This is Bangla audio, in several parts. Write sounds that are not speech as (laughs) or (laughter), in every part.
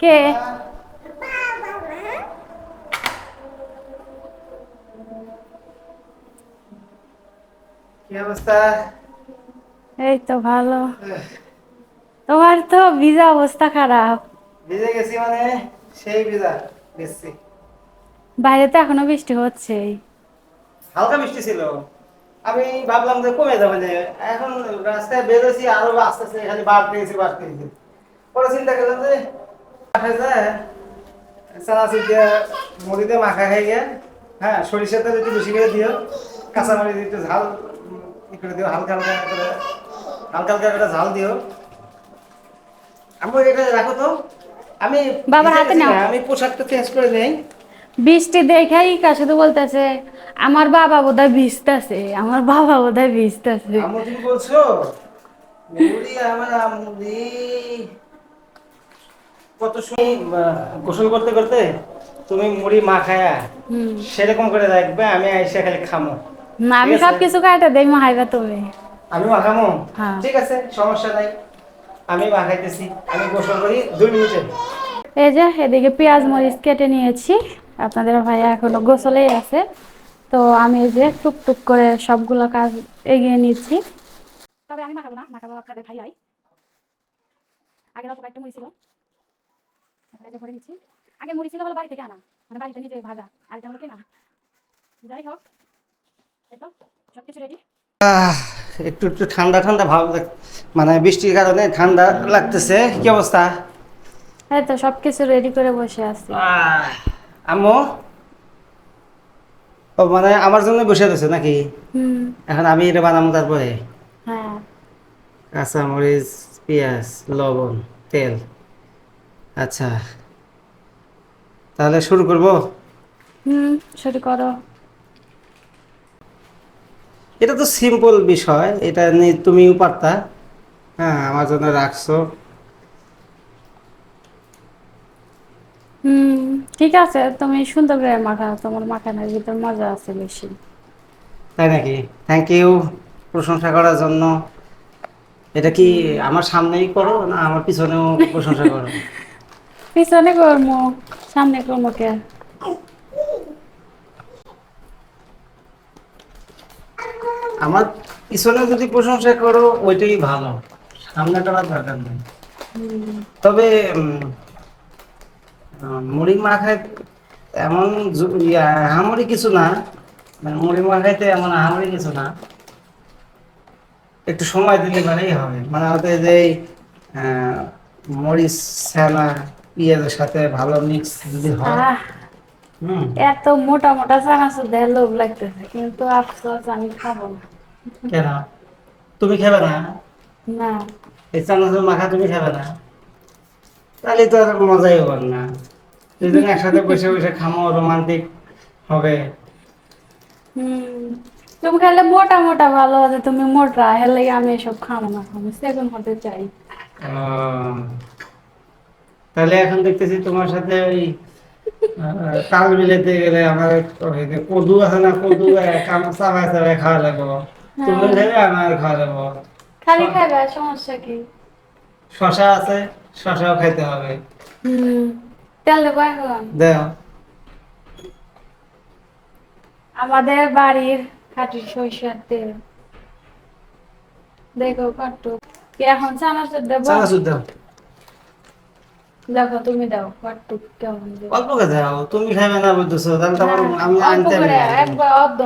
কে? এই তো ভালো। তোমার তো ভিজা অবস্থা খারাপ। ভিজে গেছি মানে সেই ভিজা গেছি। বাইরে তো এখনও বৃষ্টি হচ্ছে হালকা বৃষ্টি ছিল। আমি ভাবলাম যে কমে যাবে যে এখন রাস্তায় বেরোছি আরও আস্তে আস্তে খালি বাড়তে গেছি বাড়তে গেছি। পরে চিন্তা করলাম যে চানাচুর দিয়ে মুড়ি দিয়ে মাখা খাই গিয়ে হ্যাঁ সরিষার তেল একটু বেশি করে দিও কাঁচা মরিচ একটু ঝাল করে দিও হালকা হালকা করে হালকা হালকা করে ঝাল দিও। আমি এটা রাখো তো। আমি বাবার হাতে নাও। আমি পোশাকটা চেঞ্জ করে নেই। বৃষ্টি দেখেই কা শুধু বলতেছে আমার বাবা বোধহয় ভিজতেছে আমার বাবা বোধহয় ভিজতেছে। তুমি বলছো মুড়ি আমার মুড়ি কত সময় গোসল করতে করতে তুমি মুড়ি মাখায়া সেরকম করে রাখবে আমি এসে খালি খামো। আমি সব কিছু কাটে দেই মাহাইবা তুমি। আমি মাখামো হ্যাঁ। ঠিক আছে সমস্যা নাই। আমি মাখাইতেছি আমি গোসল করি দুই মিনিটে। এই যে এদিকে পেঁয়াজ মরিচ কেটে নিয়েছি। আপনাদের ভাইয়া এখনও গোসলেই আছে। তো আমি এই যে টুক টুক করে সবগুলো কাজ এগিয়ে নিচ্ছি। তবে আমি মাখাবো না মাখাবো আপনাদের ভাইয়াই। আগে অল্প একটা মুড়ি ছিল। এখন ভরে নিচ্ছি আগে মুড়ি ছিল হলো বাড়ি থেকে আনা মানে বাড়িতে নিজে ভাজা আর এটা হলো কেনা। যাই হোক এই তো সব কিছু রেডি একটু একটু ঠান্ডা ঠান্ডা ভাব মানে বৃষ্টির কারণে ঠান্ডা লাগতেছে কি অবস্থা? এই তো সব কিছু রেডি করে বসে আছি। আম্মু? ও মানে আমার জন্য বসে রয়েছে নাকি? হুম। এখন আমি এটা বানাবো তারপরে? হ্যাঁ। কাঁচামরিচ পেঁয়াজ লবণ তেল। আচ্ছা। তাহলে শুরু করব? হুম শুরু করো। এটা তো সিম্পল বিষয় এটা নিয়ে তুমিও পারতা হ্যাঁ আমার জন্য রাখছো। হুম ঠিক আছে তুমি সুন্দর করে মাখা তোমার মাখানোর ভিতর মজা আছে বেশি। তাই নাকি? থ্যাংক ইউ প্রশংসা করার জন্য। এটা কি আমার সামনেই করো না আমার পিছনেও প্রশংসা করো? (laughs) পিছনে করব সামনে করব কে? আমার পিছনে যদি প্রশংসা করো, ওইটাই ভালো। সামনেটা আর দরকার নেই। তবে মুড়ি মাখায় এমন আহামরি কিছু না। মানে মুড়ি মাখাইতে এমন আহামরি কিছু না। একটু সময় দিলে পারেই হবে। মানে হয়তো যে মরিচ ছানা পেঁয়াজের সাথে ভালো মিক্স যদি হয়। এত মোটা মোটা চানাচুর দেয় লোভ লাগতেছে কিন্তু আফসোস আমি খাব না। কেন? তুমি খাবে না? না। এই চানাচুর মাখা তুমি খাবে না? তাহলে তো আর মজাই হবে না। দুজন একসাথে বসে বসে খামো রোমান্টিক হবে। হুম। তুমি খাইলে মোটা মোটা ভালো আছে তুমি মোটা লাগে আমি এসব খাব না আমি সেগুন হতে চাই। তাহলে এখন দেখতেছি তোমার সাথে ওই তাল মিলাতে গেলে আমার কদু আছে না কদু চাবাই চাবাই খাওয়া লাগবো। তুমি খাবে আমার খাওয়া লাগবো। খালি খাইবে সমস্যা কি? শশা আছে শশাও খাইতে হবে। তেল দেবো এখন। দেও। আমাদের বাড়ির খাঁটি সরিষার তেল। দেখো কট্টু কি এখন চানাচুর দেবো? চানাচুর দাও দেখো তুমি দাও কট্টু কেমন অল্প করে দাও তুমি খাবে না বলতেছো তাহলে তো হ্যাঁ, আমি আনতে পারি না। একবার অর্ধ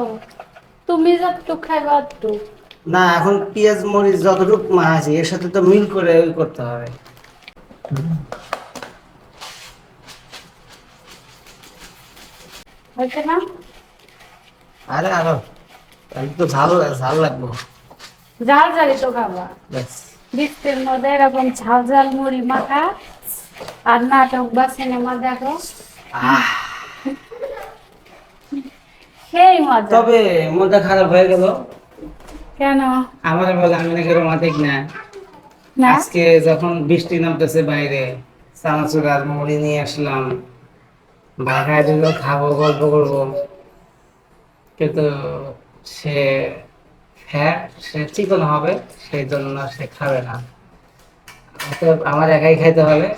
তুমি যতটুক খাইবে অতটুক। না এখন পেঁয়াজ মরিচ যতটুকু মাছ এর সাথে তো মিল করে ওই করতে হবে। হয়েছে না? আরে আরও। তাহলে তো ঝাল ঝাল লাগবো। ঝাল ঝালি তো খাবা। ব্যাস। বৃষ্টির মধ্যে এরকম ঝাল ঝাল মুড়ি মাখা আর নাটক বা সিনেমা দেখো। সেই মজা। তবে মনটা খারাপ হয়ে গেল। কেন? আমার বলে আমি নাকি রোমান্টিক না। আজকে যখন বৃষ্টি নামতেছে বাইরে চানাচুর আর মুড়ি নিয়ে আসলাম। দিল খাব গল্প করব। কিন্তু সে ফ্যাট সে চিকন হবে সেই জন্য সে খাবে না। আমার একাই খাইতে হবে।